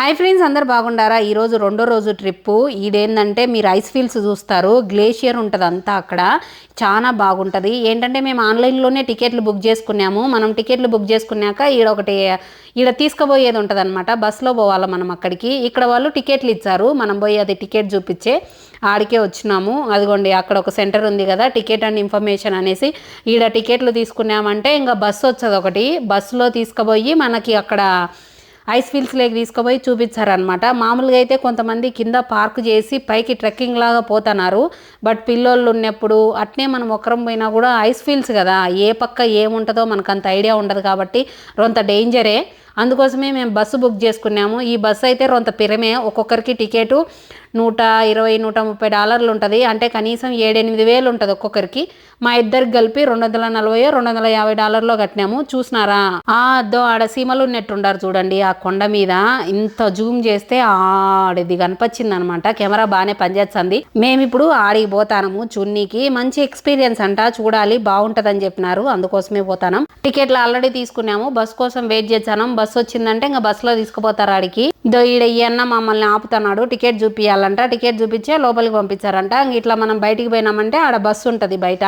Hi friends అందరు బాగుండారా? ఈరోజు రెండో రోజు ట్రిప్పు. ఇదేంటంటే మీరు ఐస్ ఫీల్స్ చూస్తారు. గ్లేషియర్ ఉంటుంది అంతా అక్కడ. చాలా బాగుంటుంది. ఏంటంటే మేము ఆన్లైన్లోనే టికెట్లు బుక్ చేసుకున్నాము. మనం టికెట్లు బుక్ చేసుకున్నాక ఈడ ఒకటి ఈడ తీసుకుపోయేది ఉంటుంది అనమాట బస్సులో పోవాలి మనం అక్కడికి. ఇక్కడ వాళ్ళు టికెట్లు ఇచ్చారు. మనం పోయి అది టికెట్ చూపించే ఆడికే వచ్చినాము. అదిగోండి అక్కడ ఒక సెంటర్ ఉంది కదా టికెట్ అండ్ ఇన్ఫర్మేషన్ అనేసి ఈడ టికెట్లు తీసుకున్నామంటే ఇంకా బస్సు వచ్చేది ఒకటి. బస్సులో తీసుకుపోయి మనకి అక్కడ ఐస్ ఫీల్డ్స్ లేక తీసుకుపోయి చూపించారనమాట మామూలుగా అయితే కొంతమంది కింద పార్క్ చేసి పైకి ట్రెక్కింగ్ లాగా పోతున్నారు. బట్ పిల్లోళ్ళు ఉన్నప్పుడు అట్నే మనం ఒక్కరం పోయినా కూడా ఐస్ ఫీల్స్ కదా. ఏ పక్క ఏముంటుందో మనకు అంత ఐడియా ఉండదు కాబట్టి రొంత డేంజరే. అందుకోసమే మేము బస్సు బుక్ చేసుకున్నాము. ఈ బస్సు అయితే రొంత పిరమే. ఒక్కొక్కరికి టికెట్ నూట ఇరవై నూట ముప్పై డాలర్లు ఉంటుంది. అంటే కనీసం ఏడెనిమిది వేలు ఉంటుంది ఒక్కొక్కరికి. మా ఇద్దరికి కలిపి రెండు వందల నలభై రెండు వందల యాభై డాలర్లో కట్టినాము. చూసినారా? ఆ అద్దో ఆడ సీమలు ఉన్నట్టుండారు చూడండి. ఆ కొండ మీద ఇంత జూమ్ చేస్తే ఆడిది కనిపించింది అనమాట కెమెరా బాగానే పనిచేస్తుంది. మేము ఇప్పుడు ఆడికి పోతాము చున్నీకి మంచి ఎక్స్పీరియన్స్ అంట. చూడాలి బాగుంటదని చెప్పినారు. అందుకోసమే పోతాను. టికెట్లు ఆల్రెడీ తీసుకున్నాము. బస్ కోసం వెయిట్ చేశాను. బస్ వచ్చిందంటే ఇంకా బస్సులో తీసుకుపోతారు ఆడికి. ఇదో ఈడ అన్న మమ్మల్ని ఆపుతున్నాడు. టికెట్ వాళ్ళంట టికెట్ చూపించే లోపలికి పంపించారంట. ఇట్లా మనం బయటికి పోయినామంటే ఆడ బస్సు ఉంటుంది బయట.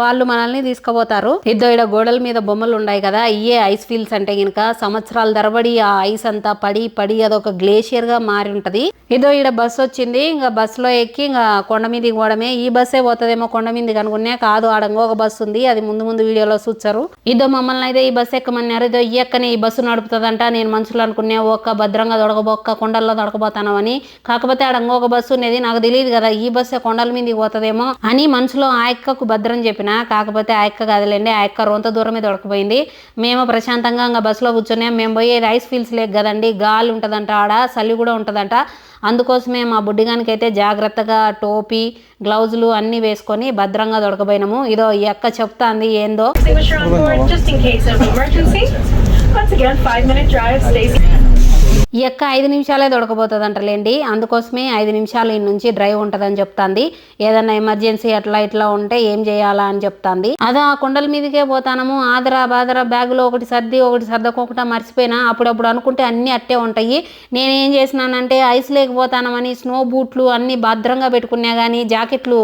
వాళ్ళు మనల్ని తీసుకుపోతారు. ఇద్దో ఈడ గోడల మీద బొమ్మలు ఉన్నాయి కదా ఇయే ఐస్ ఫీల్స్ అంటే కనుక సంవత్సరాల తరబడి ఆ ఐస్ అంతా పడి పడి అదొక గ్లేషియర్గా మారి ఉంటది. ఇదో ఈడ బస్సు వచ్చింది ఇంకా బస్సులో ఎక్కి ఇంకా కొండ మీదకి పోవడమే. ఈ బస్సే పోతుందేమో కొండ మీదకి అనుకునే కాదు ఆడ ఇంకొక బస్సు ఉంది అది ముందు ముందు వీడియోలో చూచారు ఇదో మమ్మల్ని అయితే ఈ బస్సు ఎక్కమన్నారు ఇదో ఈ ఎక్కనే ఈ బస్సు నడుపుతుందంట నేను మనుషులు అనుకునే ఒక్క భద్రంగా దొడకబోక్క కొండల్లో దొడకబోతాను అని కాకపోతే ఆడ ఇంకొక బస్సు ఉండేది నాకు తెలియదు కదా ఈ బస్సే కొండల మీదకి పోతుందేమో అని మనసులో ఆ ఎక్కకు భద్రం చెప్పిన. కాకపోతే ఆ ఎక్క కదలండి ఆ ఎక్క రొంత దూరమే దొరకపోయింది మేము ప్రశాంతంగా ఇంకా బస్సులో కూర్చున్నాం. మేము పోయే రైస్ ఫీల్స్ లేక్ కదండి గాలి ఉంటుందంట ఆడ చలి కూడా ఉంటుందంట. అందుకోసమే మా బుడ్డిగానికి అయితే జాగ్రత్తగా టోపీ గ్లౌజులు అన్నీ వేసుకొని భద్రంగా దొడకపోయినాము. ఇదో ఈ అక్క చెప్తాంది ఏందో. ఎక్క ఈ యొక్క ఐదు నిమిషాలే దొడకపోతుంది అంటలేండి అందుకోసమే ఐదు నిమిషాలు ఈ నుంచి డ్రైవ్ ఉంటుందని చెప్తాంది. ఏదన్నా ఎమర్జెన్సీ అట్లా ఇట్లా ఉంటే ఏం చేయాలా అని చెప్తాంది. అదో ఆ కొండల మీదకే పోతానము. ఆదరా బాదరా బ్యాగులో ఒకటి సర్ది ఒకటి సర్దకోకుండా మర్చిపోయినా అప్పుడప్పుడు అనుకుంటే అన్నీ అట్టే ఉంటాయి. నేనేం చేసినానంటే ఐస్ లేకపోతానమని స్నో బూట్లు అన్నీ భద్రంగా పెట్టుకున్నా కానీ జాకెట్లు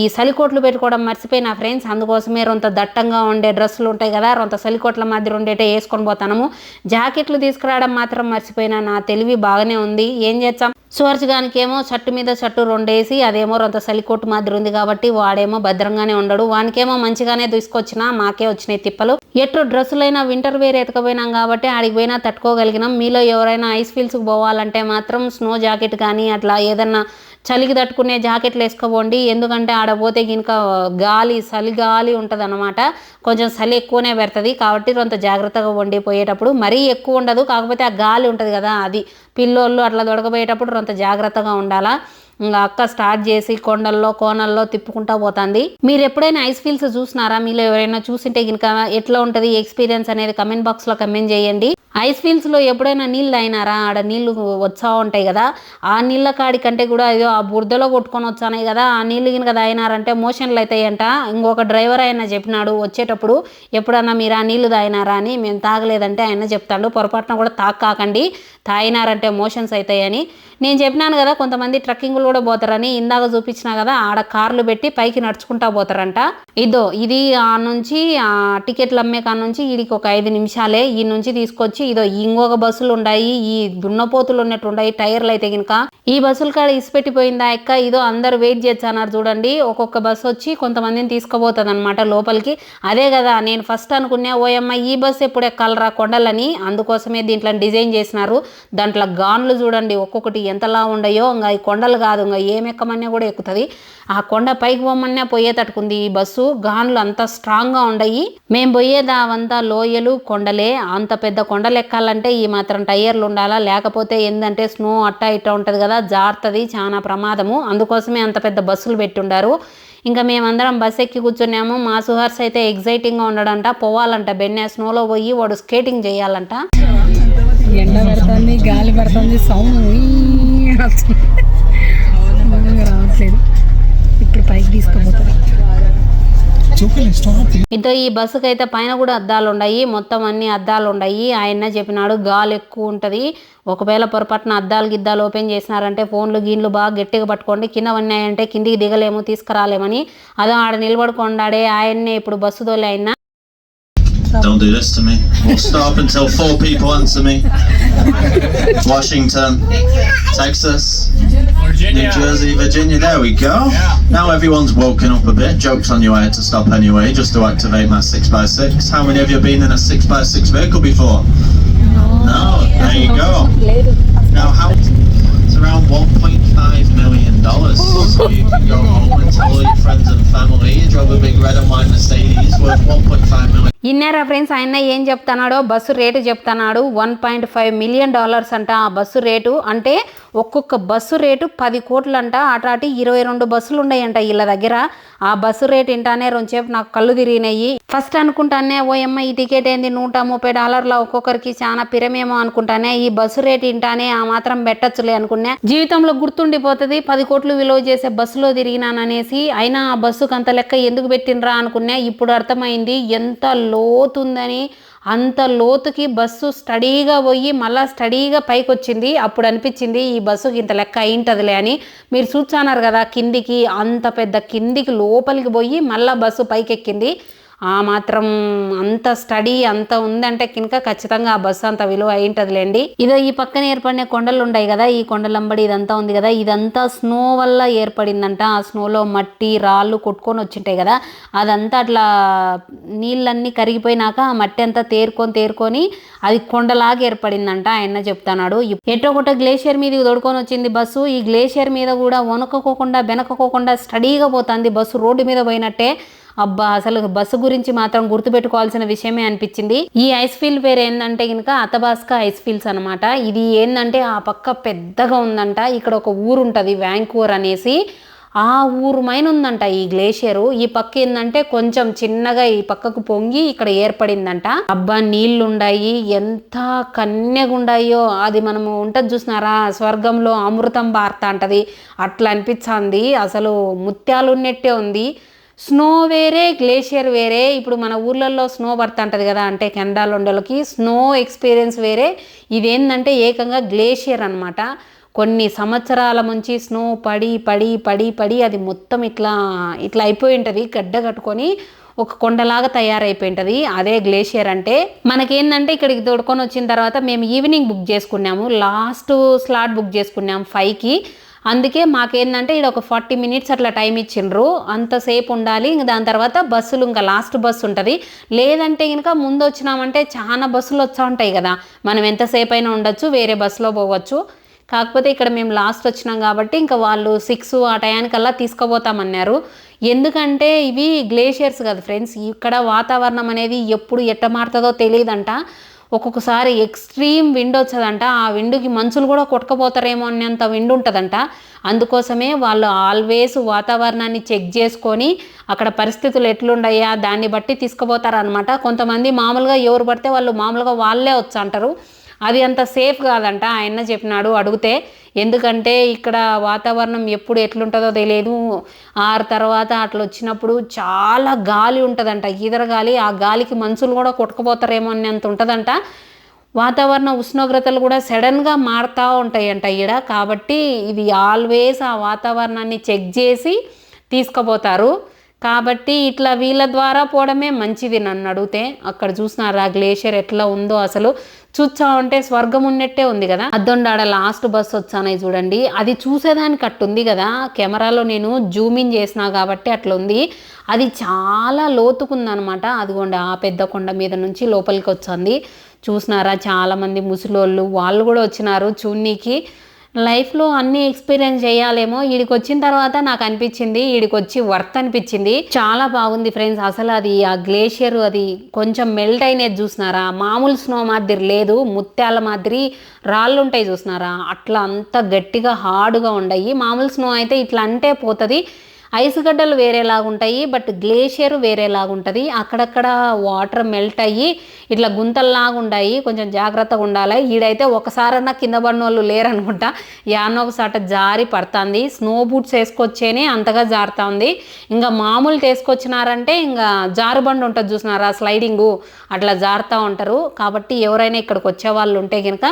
ఈ సలికోట్లు పెట్టుకోవడం మర్చిపోయిన ఫ్రెండ్స్ అందుకోసమే రొంత దట్టంగా ఉండే డ్రెస్సులు ఉంటాయి కదా రొంత సలికోట్ల మధ్య ఉండేటే వేసుకొని పోతాము జాకెట్లు తీసుకురావడం మాత్రం మర్చిపోయినా నా తెలివి బాగానే ఉంది. ఏం చేస్తాం సువర్చగానికేమో షర్టు మీద షర్టు రెండేసి అదేమో రొంత సలికోటు మాదిరి ఉంది కాబట్టి వాడేమో భద్రంగానే ఉండడు. వానికేమో మంచిగానే తీసుకొచ్చినా మాకే వచ్చినాయి తిప్పలు. ఎట్టు డ్రెస్సులైనా వింటర్ వేర్ ఎతకపోయినాం కాబట్టి ఆడికి పోయినా తట్టుకోగలిగినాం. మీలో ఎవరైనా ఐస్ ఫీల్స్కి పోవాలంటే మాత్రం స్నో జాకెట్ కానీ అట్లా ఏదన్నా చలికి తట్టుకునే జాకెట్లు వేసుకోబోండి ఎందుకంటే ఆడ పోతే గినక గాలి చలి గాలి ఉంటుంది అనమాట కొంచెం చలి ఎక్కువనే పెడుతుంది. కాబట్టి కొంత జాగ్రత్తగా వండి పోయేటప్పుడు మరీ ఎక్కువ ఉండదు. కాకపోతే ఆ గాలి ఉంటుంది కదా అది. పిల్లోళ్ళు అట్లా దొడకపోయేటప్పుడు కొంత జాగ్రత్తగా ఉండాలా. ఇంకా అక్క స్టార్ట్ చేసి కొండల్లో కోనల్లో తిప్పుకుంటా పోతుంది. మీరు ఎప్పుడైనా ఐస్ ఫీల్స్ చూసినారా? మీలో ఎవరైనా చూసింటే కనుక ఎట్లా ఉంటుంది? ఎక్స్పీరియన్స్ అనేది కమెంట్ బాక్స్లో కమెంట్ చేయండి. ఐస్ ఫీల్డ్స్లో ఎప్పుడైనా నీళ్ళు తాగినారా? ఆడ నీళ్ళు వచ్చా ఉంటాయి కదా. ఆ నీళ్ళ కాడి కంటే కూడా ఏదో ఆ బురదలో కొట్టుకొని వచ్చానాయి కదా. ఆ నీళ్ళు కనుక తాగినారంటే మోషన్లు అవుతాయంట ఇంకొక డ్రైవర్ ఆయన చెప్పినాడు వచ్చేటప్పుడు ఎప్పుడన్నా మీరు ఆ నీళ్ళు తాగినారా అని. మేము తాగలేదంటే ఆయన చెప్తాడు పొరపాటున కూడా తాకాకండి తాగినారంటే మోషన్స్ అవుతాయని నేను చెప్పినాను కదా కొంతమంది ట్రక్కింగ్లు కూడా పోతారని ఇందాక చూపించిన కదా ఆడ కార్లు పెట్టి పైకి నడుచుకుంటా పోతారంట. ఇదో ఇది ఆ నుంచి ఆ టికెట్లు అమ్మే కాడ నుంచి వీడికి ఒక ఐదు నిమిషాలే ఈ నుంచి తీసుకొచ్చి ఇదో ఇంకొక బస్సులు ఉన్నాయి ఈ దున్నపోతులు ఉన్నట్టు ఉన్నాయి టైర్లు అయితే కనుక ఈ బస్సుల కాడ ఇసిపెట్టిపోయిందా ఎక్క ఇదో అందరు వెయిట్ చేస్తున్నారు చూడండి. ఒక్కొక్క బస్సు వచ్చి కొంతమందిని తీసుకుపోతుంది అనమాట లోపలికి. అదే కదా నేను ఫస్ట్ అనుకున్నా ఓయమ్మ ఈ బస్సు ఎప్పుడు ఎక్కాలరా కొండలని. అందుకోసమే దీంట్లో డిజైన్ చేసినారు. దాంట్లో గాన్లు చూడండి ఒక్కొక్కటి ఎంతలా ఉండయో ఇంకా ఈ కొండలు కాదు ఇంకా ఏం ఎక్కమన్నా కూడా ఎక్కుతుంది. ఆ కొండ పైకి పోమన్నా పోయేటట్టుకుంది ఈ బస్సు. గాన్లు అంత స్ట్రాంగ్గా ఉండయి. మేము పోయేదావంతా లోయలు కొండలే. అంత పెద్ద కొండలు ఎక్కాలంటే ఈ మాత్రం టైర్లు ఉండాలా? లేకపోతే ఏంటంటే స్నో అట్టా ఇట్టా ఉంటుంది కదా? జారుతుంది చాలా ప్రమాదము. అందుకోసమే అంత పెద్ద బస్సులు పెట్టుండారు. ఇంకా మేమందరం బస్ ఎక్కి కూర్చున్నాము. మా సుహర్స్ అయితే ఎగ్జైటింగ్గా ఉండడంట పోవాలంట. బెన్నె స్నోలో పోయి వాడు స్కేటింగ్ చేయాలంట. ఎండ పెడుతుంది గాలి పెడుతుంది సౌండ్ రావట్లేదు. ఇప్పుడు పైకి తీసుకుపోతారు. ఇదో ఈ బస్సుకి అయితే పైన కూడా అద్దాలు ఉన్నాయి. మొత్తం అన్ని అద్దాలు ఉన్నాయి. ఆయన చెప్పినాడు గాలి ఎక్కువ ఉంటుంది. ఒకవేళ పొరపాటున అద్దాలు గిద్దాలు ఓపెన్ చేసినారంటే ఫోన్లు గీన్లు బాగా గట్టిగా పట్టుకోండి. కింద ఉన్నాయంటే కిందికి దిగలేము తీసుకురాలేమని. అదో ఆడ నిలబడుకోండాడే ఆయన్నే ఇప్పుడు బస్సు తోలే ఆయన Don't do this to me. We'll stop until four people answer me. Washington, Texas, New Jersey, Virginia. There we go. Now everyone's woken up a bit. Joke's on you, I had to stop anyway just to activate my 6x6. How many of you have been in a 6x6 vehicle before? No. No, there you go. Now, how? It's around 1.5 million dollars. So you can go home and tell all your friends and family you drove a big red and white Mercedes worth 1.5 million. ఇన్నారా friends ఆయన ఏం చెప్తున్నాడో bus rate చెప్తున్నాడు. One point five million dollars అంట ఆ bus rate. అంటే ఒక్కొక్క bus rate పది కోట్లు అంట అటాటి ఇరవై రెండు బస్సులు ఉన్నాయంట వీళ్ళ దగ్గర. ఆ బస్సు రేటు ఇంటానే రెండుసేపు నాకు కళ్ళు తిరిగినాయి. ఫస్ట్ అనుకుంటానే ఓ అమ్మ ఈ టికెట్ ఏంది? నూట ముప్పై డాలర్ల ఒక్కొక్కరికి చాలా పిరమేమో అనుకుంటానే. ఈ బస్సు రేటు ఇంటానే ఆ మాత్రం పెట్టచ్చులే అనుకున్నా. జీవితంలో గుర్తుండిపోతుంది. పది కోట్లు విలువ చేసే బస్సులో తిరిగినాననేసి అయినా ఆ బస్సుకు అంత లెక్క ఎందుకు పెట్టినరా అనుకున్నా. ఇప్పుడు అర్థమైంది ఎంత లోతుందని అంత లోతుకి బస్సు స్టడీగా పోయి మళ్ళీ స్టడీగా పైకి వచ్చింది అప్పుడు అనిపించింది ఈ బస్సుకి ఇంత లెక్క అయింటదిలే అని. మీరు చూచానారు కదా కిందికి అంత పెద్ద కిందికి లోపలికి పోయి మళ్ళీ బస్సు పైకి ఎక్కింది ఆ మాత్రం అంత స్టడీ అంత ఉందంటే కనుక ఖచ్చితంగా ఆ బస్సు అంత విలువ అయింటదిలేండి ఇదో ఈ పక్కన ఏర్పడిన కొండలు ఉన్నాయి కదా ఈ కొండలంబడి ఇదంతా ఉంది కదా ఇదంతా స్నో వల్ల ఏర్పడిందంట. ఆ స్నోలో మట్టి రాళ్ళు కొట్టుకొని వచ్చింటాయి కదా అదంతా అట్లా నీళ్ళన్నీ కరిగిపోయినాక ఆ మట్టి అంతా తేరుకొని తేరుకొని అది కొండలాగా ఏర్పడిందంట ఆయన చెప్తున్నాడు. ఎటో ఒకటో గ్లేషియర్ మీదకి దొడుకొని వచ్చింది బస్సు. ఈ గ్లేషియర్ మీద కూడా వణుకోకుండా వెనకకోకుండా స్టడీగా పోతుంది బస్సు రోడ్డు మీద పోయినట్టే. అబ్బా అసలు బస్సు గురించి మాత్రం గుర్తుపెట్టుకోవాల్సిన విషయమే అనిపించింది. ఈ ఐస్ ఫీల్ పేరు ఏంటంటే కనుక అతబాస్కా ఐస్ ఫీల్స్ అనమాట ఇది ఏంటంటే ఆ పక్క పెద్దగా ఉందంట. ఇక్కడ ఒక ఊరు ఉంటుంది వ్యాంకూవర్ అనేసి. ఆ ఊరు మైన ఉందంట ఈ గ్లేషియర్. ఈ పక్క ఏంటంటే కొంచెం చిన్నగా ఈ పక్కకు పొంగి ఇక్కడ ఏర్పడిందంట. అబ్బా నీళ్ళుండాయి. ఎంత కన్యగుండాయో. అది మనము ఉంటది చూసినారా? స్వర్గంలో అమృతం బార్త అంటది. అట్లా అనిపించింది. అసలు ముత్యాలు ఉన్నట్టే ఉంది. స్నో వేరే గ్లేషియర్ వేరే. ఇప్పుడు మన ఊర్లలో స్నో పడుతుంటుంది కదా అంటే కెనడాలో ఉండేళ్ళకి స్నో ఎక్స్పీరియన్స్ వేరే. ఇదేంటంటే ఏకంగా గ్లేషియర్ అనమాట కొన్ని సంవత్సరాల నుంచి స్నో పడి పడి పడి పడి అది మొత్తం ఇట్లా ఇట్లా అయిపోయి ఉంటుంది గడ్డ కట్టుకొని ఒక కొండలాగా తయారైపోయి ఉంటుంది అదే గ్లేషియర్ అంటే. మనకేందంటే ఇక్కడికి తోడుకొని వచ్చిన తర్వాత మేము ఈవినింగ్ బుక్ చేసుకున్నాము. లాస్ట్ స్లాట్ బుక్ చేసుకున్నాము ఫైవ్కి. అందుకే మాకేందంటే ఇక్కడ ఒక ఫార్టీ మినిట్స్ అట్లా టైం ఇచ్చిండ్రు. అంతసేపు ఉండాలి. ఇంక దాని తర్వాత బస్సులు ఇంకా లాస్ట్ బస్సు ఉంటుంది. లేదంటే కనుక ముందు వచ్చినామంటే చాలా బస్సులు వచ్చా ఉంటాయి కదా. మనం ఎంతసేపు అయినా ఉండొచ్చు వేరే బస్సులో పోవచ్చు. కాకపోతే ఇక్కడ మేము లాస్ట్ వచ్చినాం కాబట్టి ఇంకా వాళ్ళు సిక్స్ ఆ టయానికల్లా తీసుకుపోతామన్నారు. ఎందుకంటే ఇవి గ్లేషియర్స్ కదా ఫ్రెండ్స్. ఇక్కడ వాతావరణం అనేది ఎప్పుడు ఎట్ట మారుతుందో తెలియదంట. ఒక్కొక్కసారి ఎక్స్ట్రీమ్ విండ్ వచ్చదంట. ఆ విండుకి మనుషులు కూడా కొట్టుకపోతారేమో అనేంత విండ్ ఉంటుందంట. అందుకోసమే వాళ్ళు ఆల్వేస్ వాతావరణాన్ని చెక్ చేసుకొని అక్కడ పరిస్థితులు ఎట్లుండయా దాన్ని బట్టి తీసుకుపోతారనమాట కొంతమంది మామూలుగా ఎవరు పడితే వాళ్ళు మామూలుగా వాళ్ళే వచ్చి అంటారు. అది అంత సేఫ్ కాదంట. ఆయన చెప్పినాడు అడిగితే ఎందుకంటే ఇక్కడ వాతావరణం ఎప్పుడు ఎట్లుంటుందో తెలియదు. ఆరు తర్వాత అట్లా వచ్చినప్పుడు చాలా గాలి ఉంటుందంట. ఈదర గాలి ఆ గాలికి మనుషులు కూడా కొట్టుకుపోతారేమో అనేంత ఉంటుందంట. వాతావరణ ఉష్ణోగ్రతలు కూడా సడన్గా మారుతూ ఉంటాయంట ఈడ. కాబట్టి ఇది ఆల్వేస్ ఆ వాతావరణాన్ని చెక్ చేసి తీసుకుపోతారు. కాబట్టి ఇట్లా వీళ్ళ ద్వారా పోవడమే మంచిది నన్ను అడిగితే. అక్కడ చూసినారా గ్లేషియర్ ఎట్లా ఉందో అసలు. చూచా ఉంటే స్వర్గం ఉన్నట్టే ఉంది కదా. అద్దొండాడ లాస్ట్ బస్ వచ్చానై చూడండి. అది చూసేదానికి అట్టుంది కదా. కెమెరాలో నేను జూమిన్ చేసినా చేసిన కాబట్టి అట్లా ఉంది అది చాలా లోతుకుందనమాట. అదిగోండి ఆ పెద్ద కొండ మీద నుంచి లోపలికి వచ్చింది. చూసినారా చాలామంది ముసలోళ్ళు వాళ్ళు కూడా వచ్చినారు చూన్నీకి లైఫ్లో అన్ని ఎక్స్పీరియన్స్ చేయాలేమో. ఈడికి వచ్చిన తర్వాత నాకు అనిపించింది ఈడికి వచ్చి వర్త్ అనిపించింది. చాలా బాగుంది ఫ్రెండ్స్. అసలు అది ఆ గ్లేషియర్ అది కొంచెం మెల్ట్ అయినది చూసినారా? మామూలు స్నో మాదిరి లేదు ముత్యాల మాదిరి రాళ్ళు ఉంటాయి చూసినారా? అట్లా అంత గట్టిగా హార్డ్గా ఉండయి. మామూలు స్నో అయితే ఇట్లా అంటే పోతుంది. ఐస్ గడ్డలు వేరేలాగుంటాయి బట్ గ్లేషియర్ వేరేలాగుంటుంది అక్కడక్కడ వాటర్ మెల్ట్ అయ్యి ఇట్లా గుంతల్లాగా ఉంటాయి కొంచెం జాగ్రత్తగా ఉండాలి. ఈడైతే ఒకసారన్నా కింద పడిన వాళ్ళు లేరనుకుంటా యాన్నో ఒకసాట జారి పడుతుంది. స్నో బూట్స్ వేసుకొచ్చేనే అంతగా జారుతా ఉంది ఇంకా మామూలు తీసుకొచ్చినారంటే ఇంకా జారుబండి ఉంటుంది చూసినారా? స్లైడింగు అట్లా జారుతూ ఉంటారు. కాబట్టి ఎవరైనా ఇక్కడికి వచ్చే వాళ్ళు ఉంటే కనుక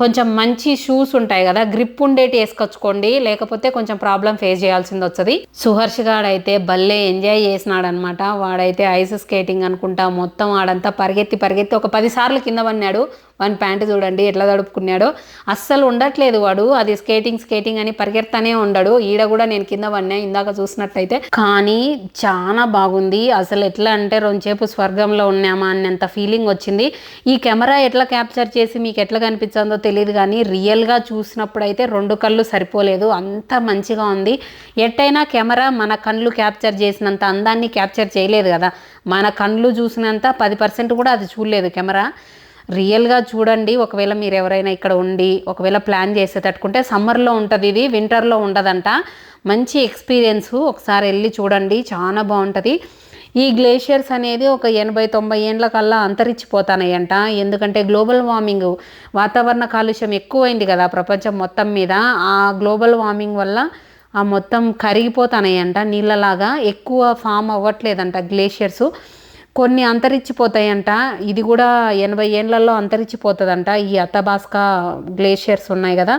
కొంచెం మంచి షూస్ ఉంటాయి కదా గ్రిప్ ఉండేటి వేసుకొచ్చుకోండి లేకపోతే కొంచెం ప్రాబ్లం ఫేస్ చేయాల్సింది వస్తుంది. సుహర్ష్ గాడైతే భలే ఎంజాయ్ చేసినాడు అనమాట వాడైతే ఐస్ స్కేటింగ్ అనుకుంటా మొత్తం ఆడంతా పరిగెత్తి పరిగెత్తి ఒక పది సార్లు కింద పడినాడు. వాని ప్యాంటు చూడండి ఎట్లా తడుపుకున్నాడో. అస్సలు ఉండట్లేదు వాడు. అది స్కేటింగ్ స్కేటింగ్ అని పరిగెడతానే ఉండడు. ఈడ కూడా నేను కింద పడినా ఇందాక చూసినట్టయితే. కానీ చాలా బాగుంది. అసలు ఎట్లా అంటే రెండుసేపు స్వర్గంలో ఉన్నామా అన్నంత ఫీలింగ్ వచ్చింది. ఈ కెమెరా ఎట్లా క్యాప్చర్ చేసి మీకు ఎట్లా కనిపించిందో తెలియదు కానీ రియల్గా చూసినప్పుడు అయితే రెండు కళ్ళు సరిపోలేదు. అంత మంచిగా ఉంది. ఎట్టయినా కెమెరా మన కళ్ళు క్యాప్చర్ చేసినంత అందాన్ని క్యాప్చర్ చేయలేదు కదా. మన కళ్ళు చూసినంత పది పర్సెంట్ కూడా అది చూడలేదు కెమెరా. రియల్గా చూడండి ఒకవేళ మీరు ఎవరైనా ఇక్కడ ఉండి ఒకవేళ ప్లాన్ చేసేటట్టుకుంటే సమ్మర్లో ఉంటుంది ఇది వింటర్లో ఉండదంట. మంచి ఎక్స్పీరియన్స్ ఒకసారి వెళ్ళి చూడండి చాలా బాగుంటుంది. ఈ గ్లేషియర్స్ అనేది ఒక ఎనభై తొంభై ఏండ్ల కల్లా అంతరించిపోతానయ్యంట ఎందుకంటే గ్లోబల్ వార్మింగ్ వాతావరణ కాలుష్యం ఎక్కువైంది కదా ప్రపంచం మొత్తం మీద. ఆ గ్లోబల్ వార్మింగ్ వల్ల ఆ మొత్తం కరిగిపోతానయ్యంట నీళ్ళలాగా. ఎక్కువ ఫామ్ అవ్వట్లేదంట గ్లేషియర్స్. కొన్ని అంతరించిపోతాయంట. ఇది కూడా ఎనభై ఏళ్ళల్లో అంతరించిపోతుందంట. ఈ అత్తబాస్కా గ్లేషియర్స్ ఉన్నాయి కదా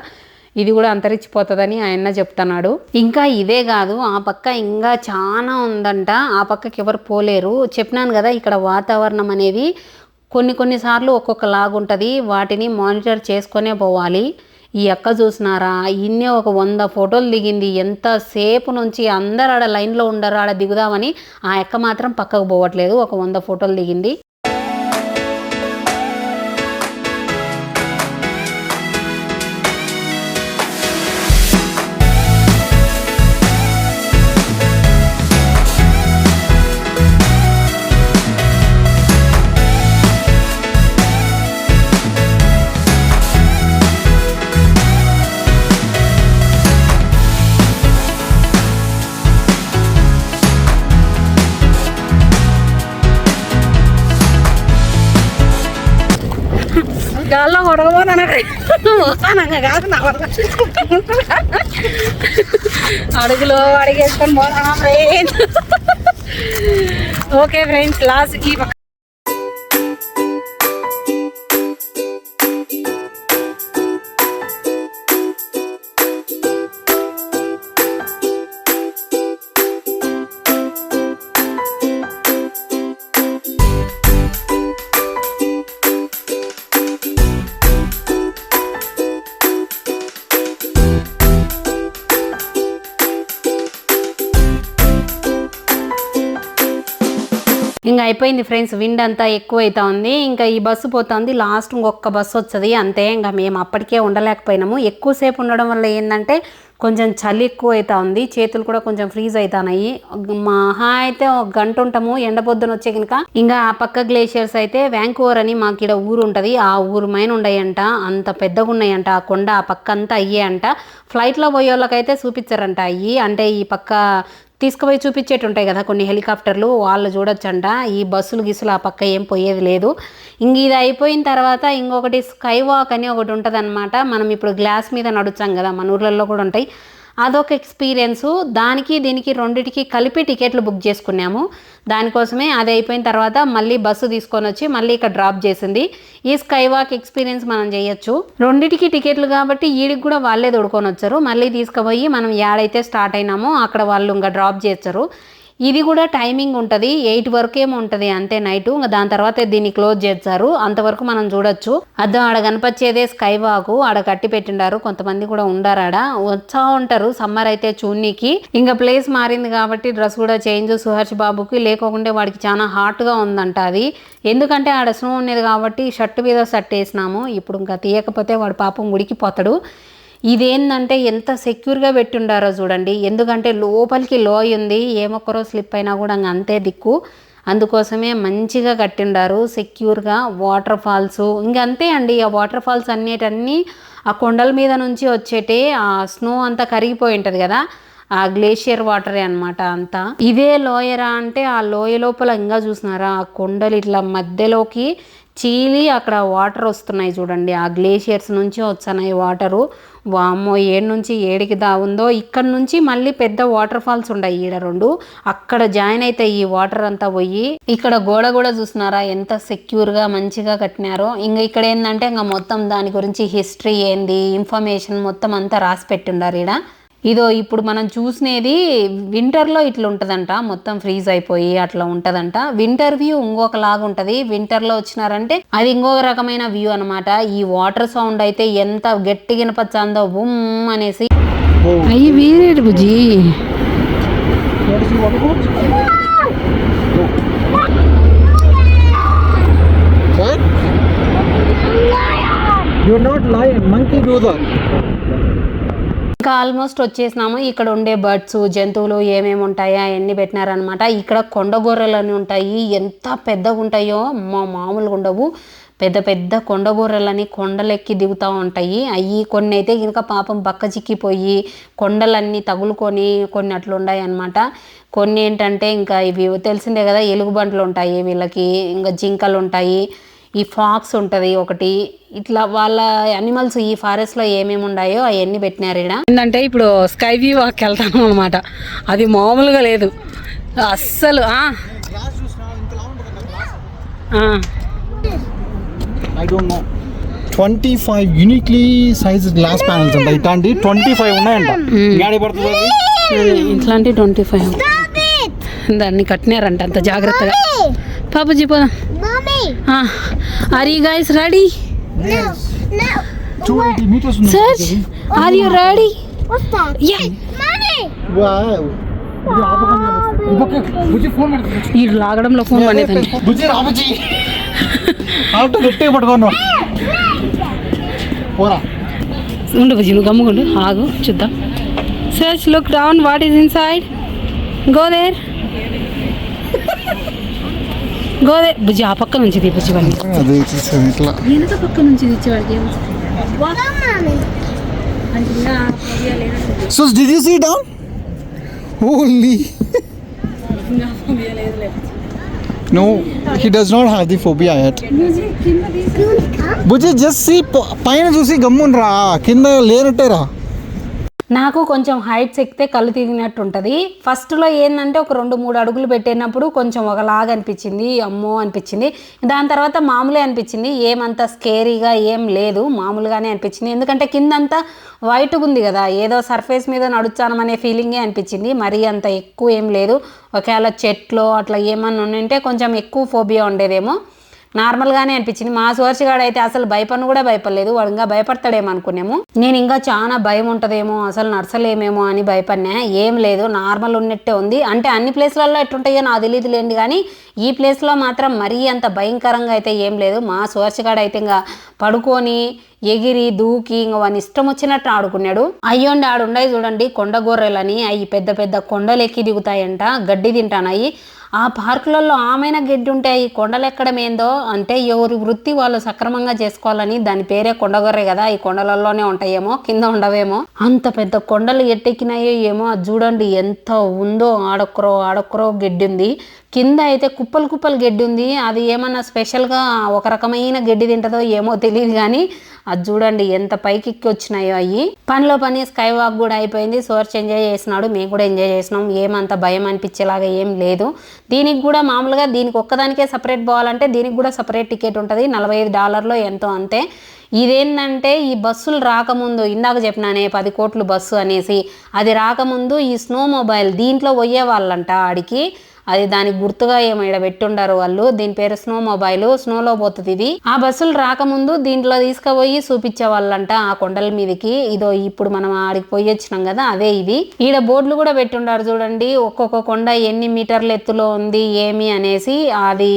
ఇది కూడా అంతరించిపోతుందని ఆయన చెప్తున్నాడు. ఇంకా ఇదే కాదు ఆ పక్క ఇంకా చాలా ఉందంట. ఆ పక్కకి ఎవరు పోలేరు. చెప్పినాను కదా ఇక్కడ వాతావరణం అనేది కొన్ని కొన్నిసార్లు ఒక్కొక్క లాగుంటుంది వాటిని మానిటర్ చేసుకొనే పోవాలి. ఈ అక్క చూసినారా? ఇన్నే ఒక వంద ఫోటోలు దిగింది. ఎంతసేపు నుంచి అందరు ఆడ లైన్లో ఉండరు ఆడ దిగుదామని ఆ అక్క మాత్రం పక్కకు పోవట్లేదు. ఒక వంద ఫోటోలు దిగింది. వస్తానంగా కాదు నా వల్ల అడుగులో అడిగేసుకొని పోతానా ఫ్రెండ్స్ ఓకే ఫ్రెండ్స్ లాస్ట్ ఈ ఇంకా అయిపోయింది ఫ్రెండ్స్. విండ్ అంతా ఎక్కువ అవుతా ఉంది. ఇంకా ఈ బస్సు పోతుంది. లాస్ట్ ఇంకొక బస్సు వస్తుంది. అంతే. ఇంకా మేము అప్పటికే ఉండలేకపోయినాము. ఎక్కువసేపు ఉండడం వల్ల ఏంటంటే కొంచెం చలి ఎక్కువ అవుతా ఉంది. చేతులు కూడా కొంచెం ఫ్రీజ్ అవుతున్నాయి మహా అయితే ఒక గంట ఉంటాము. ఎండ పొద్దున వచ్చే కనుక. ఇంకా ఆ పక్క గ్లేషియర్స్ అయితే వ్యాంకోవర్ అని మాకు ఇక్కడ ఊరు ఉంటుంది. ఆ ఊరు మైన ఉన్నాయంట అంత పెద్దగా ఉన్నాయంట ఆ కొండ ఆ పక్క అంతా అయ్యే అంట ఫ్లైట్లో పోయే వాళ్ళకైతే చూపించారంట అయ్యి అంటే ఈ పక్క తీసుకుపోయి చూపించేటి ఉంటాయి కదా కొన్ని హెలికాప్టర్లు వాళ్ళు చూడొచ్చంట. ఈ బస్సులు గిసులు ఆ పక్క ఏం పోయేది లేదు. ఇంక ఇది అయిపోయిన తర్వాత ఇంకొకటి స్కై వాక్ అని ఒకటి ఉంటుంది మనం ఇప్పుడు గ్లాస్ మీద నడుచాం కదా మన ఊర్లలో కూడా ఉంటాయి. అదొక ఎక్స్పీరియన్స్. దానికి దీనికి రెండిటికి కలిపి టికెట్లు బుక్ చేసుకున్నాము. దానికోసమే అది అయిపోయిన తర్వాత మళ్ళీ బస్సు తీసుకొని వచ్చి మళ్ళీ ఇక్కడ డ్రాప్ చేసింది. ఈ స్కై వాక్ ఎక్స్పీరియన్స్ మనం చేయొచ్చు. రెండిటికి టికెట్లు కాబట్టి ఈడికి కూడా వాళ్ళే దొడుకొని వచ్చారు. మళ్ళీ తీసుకుపోయి మనం యాడైతే స్టార్ట్ అయినామో అక్కడ వాళ్ళు ఇంకా డ్రాప్ చేస్తారు. ఇది కూడా టైమింగ్ ఉంటుంది. ఎయిట్ వరకు ఉంటుంది అంతే నైట్ ఇంకా దాని తర్వాత దీన్ని క్లోజ్ చేస్తారు. అంతవరకు మనం చూడొచ్చు. అద్దం ఆడ కనిపించేదే స్కై వాకు ఆడ కట్టి పెట్టిండారు. కొంతమంది కూడా ఉండారు ఆడ. వచ్చా ఉంటారు. సమ్మర్ అయితే చూన్నీకి ఇంకా ప్లేస్ మారింది కాబట్టి డ్రెస్ కూడా చేంజ్ సుహర్ష్ బాబుకి లేకోకుండా వాడికి చాలా హాట్గా ఉందంట అది. ఎందుకంటే ఆడ స్నో ఉండేది కాబట్టి షర్ట్ మీద షర్ట్ వేసినాము. ఇప్పుడు ఇంకా తీయకపోతే వాడు పాపం ఉడికిపోతాడు. ఇదేంటంటే ఎంత సెక్యూర్గా పెట్టుండారో చూడండి. ఎందుకంటే లోపలికి లోయ ఉంది. ఏమొక్కరో స్లిప్ అయినా కూడా అంతే దిక్కు. అందుకోసమే మంచిగా కట్టిండారు. సెక్యూర్గా వాటర్ ఫాల్స్ ఇంకంతే అండి. ఆ వాటర్ ఫాల్స్ అన్నిటన్నీ ఆ కొండల మీద నుంచి వచ్చేటే ఆ స్నో అంతా కరిగిపోయి ఉంటుంది కదా. ఆ గ్లేషియర్ వాటరే అన్నమాట అంతా. ఇదే లోయరా అంటే ఆ లోయ లోపల ఇంకా చూసినారా? ఆ కొండలు ఇట్లా మధ్యలోకి చీలి అక్కడ వాటర్ వస్తున్నాయి చూడండి. ఆ గ్లేషియర్స్ నుంచి వస్తున్నాయి వాటరు వామ్మో ఏడు నుంచి ఏడికి దా ఉందో ఇక్కడ నుంచి మళ్ళీ పెద్ద వాటర్ ఫాల్స్ ఉన్నాయి ఈడ రెండు. అక్కడ జాయిన్ అయితే ఈ వాటర్ అంతా పోయి ఇక్కడ గోడ కూడా చూసినారా ఎంత సెక్యూర్గా మంచిగా కట్టినారో. ఇంకా ఇక్కడ ఏంటంటే ఇంకా మొత్తం దాని గురించి హిస్టరీ ఏంది ఇన్ఫర్మేషన్ మొత్తం అంతా రాసి పెట్టుండారు ఈడ. ఇదో ఇప్పుడు మనం చూసినది వింటర్లో ఇట్లా ఉంటుందంట మొత్తం ఫ్రీజ్ అయిపోయి అట్లా ఉంటుందంట వింటర్ వ్యూ ఇంకొకలాగా ఉంటుంది వింటర్లో వచ్చినారంటే అది ఇంకొక రకమైన వ్యూ అన్నమాట ఈ వాటర్ సౌండ్ అయితే ఎంత గట్టి వినపచ్చాందో బుమ్ అనేసి అయ్యి వీరేడు? You're not lion. Monkey do that. ఇంకా ఆల్మోస్ట్ వచ్చేసినాము. ఇక్కడ ఉండే బర్డ్స్ జంతువులు ఏమేమి ఉంటాయో అవన్నీ పెట్టినారనమాట ఇక్కడ కొండ గొర్రెలని ఉంటాయి. ఎంత పెద్దగా ఉంటాయో మా మామూలుగా ఉండవు. పెద్ద పెద్ద కొండ గొర్రెలని కొండలెక్కి దిగుతూ ఉంటాయి. అవి కొన్ని అయితే ఇంకా పాపం బక్క చిక్కిపోయి కొండలన్నీ తగులుకొని కొన్ని అట్లా ఉన్నాయి అనమాట కొన్ని ఏంటంటే ఇంకా ఇవి తెలిసిందే కదా ఎలుగుబంట్లు ఉంటాయి వీళ్ళకి. ఇంకా జింకలు ఉంటాయి. ఈ ఫాక్స్ ఉంటుంది ఒకటి. ఇట్లా వాళ్ళ యానిమల్స్ ఈ ఫారెస్ట్లో ఏమేమి ఉన్నాయో అవన్నీ పెట్టినారు ఇక్కడ ఏంటంటే ఇప్పుడు స్కై వ్యూ వాక్ వెళ్తాను అనమాట అది మామూలుగా లేదు. అస్సలు know. 25 uniquely sized glass panels ఉంటాయి. ఇట్లాంటి ట్వంటీ ఫైవ్ ఉన్నాయంట ఇట్లాంటి ట్వంటీ ఫైవ్ దాన్ని కట్టినారంట అంత జాగ్రత్తగా. పాపజీ పోదాం are you guys ready 280 meters ఉంది search are you ready Wow. ఇది ఆపకుండా ఈ పక్క బుజ్జి ఫోన్ పెడుతుంది. ఈ లాగడంలో ఫోన్ పడేదండి బుజ్జి రా బుజ్జి ఆటో గట్టిగా పట్టుకోను పోరా. ఉండు బుజ్జి నువ్వు గమ్ముకుండు ఆగు చూద్దాం. Search look down what is inside go there go they బుజ్జి ఆ పక్క నుంచి తీ బుజ్జి వాడిని అదే చూసాను ఇట్లా వెనక పక్క నుంచి తెచ్చేవాడికి so did you see down holy No, he does not have the phobia yet. బుజ్జి జస్ట్ సీ పైన చూసి గమ్మునరా కింద లేనట్టే రా నాకు కొంచెం హైట్స్ ఎక్కితే కళ్ళు తిరిగినట్టు ఉంటుంది ఫస్ట్లో ఏంటంటే ఒక రెండు మూడు అడుగులు పెట్టినప్పుడు కొంచెం ఒకలాగా అనిపించింది అమ్మో అనిపించింది. దాని తర్వాత మామూలే అనిపించింది. ఏమంత స్కేరీగా ఏం లేదు మామూలుగానే అనిపించింది. ఎందుకంటే కిందంతా వైట్గా ఉంది కదా ఏదో సర్ఫేస్ మీద నడుచానమనే ఫీలింగే అనిపించింది. మరీ అంత ఎక్కువ ఏం లేదు. ఒకవేళ చెట్లు అట్లా ఏమన్నా ఉంటే కొంచెం ఎక్కువ ఫోబియా ఉండేదేమో. నార్మల్గానే అనిపించింది. మా సోర్చిగాడు అయితే అసలు భయపడిన కూడా భయపడలేదు. వాడు ఇంకా భయపడతాడేమో అనుకున్నాము. నేను ఇంకా చాలా భయం ఉంటుందేమో అసలు నడసలేమేమో అని భయపడినా ఏం లేదు. నార్మల్ ఉన్నట్టే ఉంది. అంటే అన్ని ప్లేస్లలో ఎట్లుంటాయో నాకు తెలియదు లేండి కానీ ఈ ప్లేస్లో మాత్రం మరీ అంత భయంకరంగా అయితే ఏం లేదు. మా సోర్చిగాడు అయితే ఇంకా పడుకొని ఎగిరి దూకి ఇంక వాని ఇష్టం వచ్చినట్టు ఆడుకున్నాడు. అయ్యోండి ఆడుండయి చూడండి. కొండ గొర్రెలని అవి పెద్ద పెద్ద కొండలు ఎక్కి దిగుతాయంట. గడ్డి తింటానాయి. ఆ పార్కులలో ఆమెన గడ్డి ఈ కొండలు ఎక్కడమేందో అంటే ఎవరి వృత్తి వాళ్ళు సక్రమంగా చేసుకోవాలని దాని పేరే కొండగొర్రె కదా. ఈ కొండలలోనే ఉంటాయేమో కింద ఉండవేమో. అంత పెద్ద కొండలు ఎట్టెక్కినాయో ఏమో. అది చూడండి ఎంత ఉందో ఆడొక్కరో ఆడొక్కరో గడ్డి ఉంది కింద అయితే కుప్పలు కుప్పలు గడ్డి ఉంది. అది ఏమన్నా స్పెషల్గా ఒక రకమైన గడ్డి తింటుందో ఏమో తెలియదు కానీ అది చూడండి ఎంత పైకి ఎక్కి వచ్చినాయో అయ్యి. పనిలో పని స్కై వాక్ కూడా అయిపోయింది. సోర్చ్ ఎంజాయ్ చేసినాడు. మేము కూడా ఎంజాయ్ చేసినాం. ఏమంత భయం అనిపించేలాగా ఏం లేదు. దీనికి కూడా మామూలుగా దీనికి ఒక్కదానికే సపరేట్ పోవాలంటే దీనికి కూడా సపరేట్ టికెట్ ఉంటుంది. నలభై ఐదు డాలర్లో ఎంతో అంతే. ఇదేంటంటే ఈ బస్సులు రాకముందు ఇందాక చెప్పినానే పది కోట్లు బస్సు అనేసి అది రాకముందు ఈ స్నో మొబైల్ దీంట్లో పోయే వాళ్ళంట ఆడికి. అది దానికి గుర్తుగా ఏమో ఇక్కడ పెట్టుండారు వాళ్ళు. దీని పేరు స్నో మొబైల్. స్నోలో పోతుంది ఇది. ఆ బస్సులు రాకముందు దీంట్లో తీసుకుపోయి చూపించే వాళ్ళంట ఆ కొండల మీదకి. ఇదో ఇప్పుడు మనం ఆడికి పోయి వచ్చినాం కదా అదే ఇది. ఈడ బోర్డులు కూడా పెట్టుండారు చూడండి. ఒక్కొక్క కొండ ఎన్ని మీటర్ల ఎత్తులో ఉంది ఏమి అనేసి అది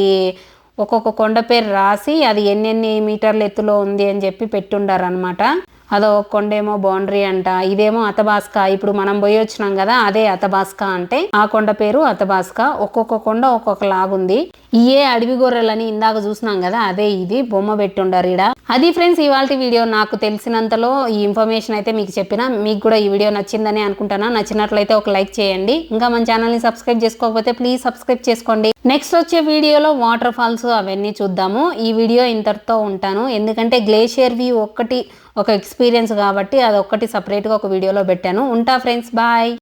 ఒక్కొక్క కొండ పేరు రాసి అది ఎన్నెన్ని మీటర్ల ఎత్తులో ఉంది అని చెప్పి పెట్టుండారు అనమాట అదో కొండేమో బౌండరీ అంట ఇదేమో అతబాస్క ఇప్పుడు మనం పోయి వచ్చినాం కదా అదే అతబాస్క అంటే ఆ కొండ పేరు అతబాస్క ఒక్కొక్క కొండ ఒక్కొక్క లాగుంది ఇయే అడవి గొర్రెలని ఇందాక చూసినాం కదా అదే ఇది బొమ్మ పెట్టుండారు ఈడ. అది ఫ్రెండ్స్ ఇవాళ వీడియో నాకు తెలిసినంతలో ఈ ఇన్ఫర్మేషన్ అయితే మీకు చెప్పిన మీకు కూడా ఈ వీడియో నచ్చిందని అనుకుంటాను? నచ్చినట్లయితే ఒక లైక్ చేయండి. ఇంకా మన ఛానల్ని సబ్స్క్రైబ్ చేసుకోకపోతే ప్లీజ్ సబ్స్క్రైబ్ చేసుకోండి. నెక్స్ట్ వచ్చే వీడియోలో వాటర్ ఫాల్స్ అవన్నీ చూద్దాము. ఈ వీడియో ఇంతటితో ఉంటాను. ఎందుకంటే గ్లేషియర్ వ్యూ ఒక్కటి ఒక ఎక్స్పీరియన్స్ కాబట్టి అది ఒక్కటి సపరేట్గా ఒక వీడియోలో పెట్టాను. ఉంటా ఫ్రెండ్స్ బాయ్.